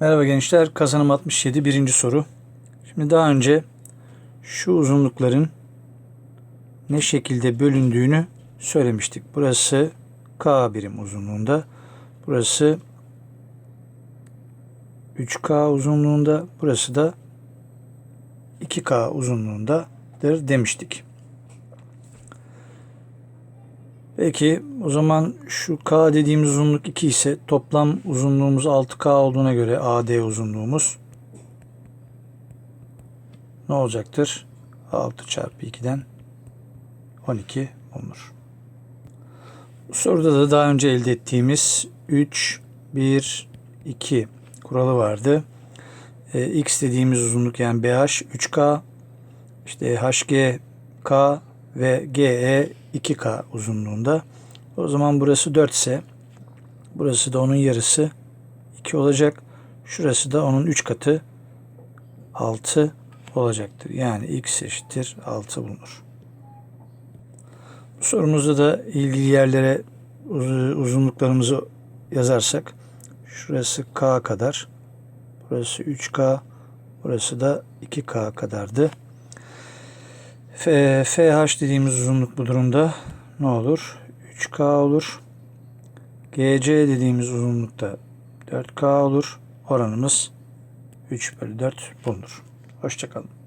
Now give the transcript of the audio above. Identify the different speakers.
Speaker 1: Merhaba gençler. Kazanım 67 birinci soru. Şimdi daha önce şu uzunlukların ne şekilde bölündüğünü söylemiştik. Burası K birim uzunluğunda. Burası 3K uzunluğunda. Burası da 2K uzunluğundadır demiştik. Peki o zaman şu K dediğimiz uzunluk 2 ise toplam uzunluğumuz 6K olduğuna göre AD uzunluğumuz ne olacaktır? 6 çarpı 2'den 12 bulunur. Bu soruda da daha önce elde ettiğimiz 3, 1, 2 kuralı vardı. E, X dediğimiz uzunluk yani BH 3K, işte HG K ve GE 2K uzunluğunda. O zaman burası 4 ise burası da onun yarısı 2 olacak. Şurası da onun 3 katı 6 olacaktır. Yani x eşittir 6 bulunur. Bu sorumuzda da ilgili yerlere uz- uzunluklarımızı yazarsak şurası k kadar burası 3k burası da 2k kadardı. FH dediğimiz uzunluk bu durumda ne olur? 3K olur. GC dediğimiz uzunlukta 4K olur. Oranımız 3 bölü 4 bulunur. Hoşçakalın.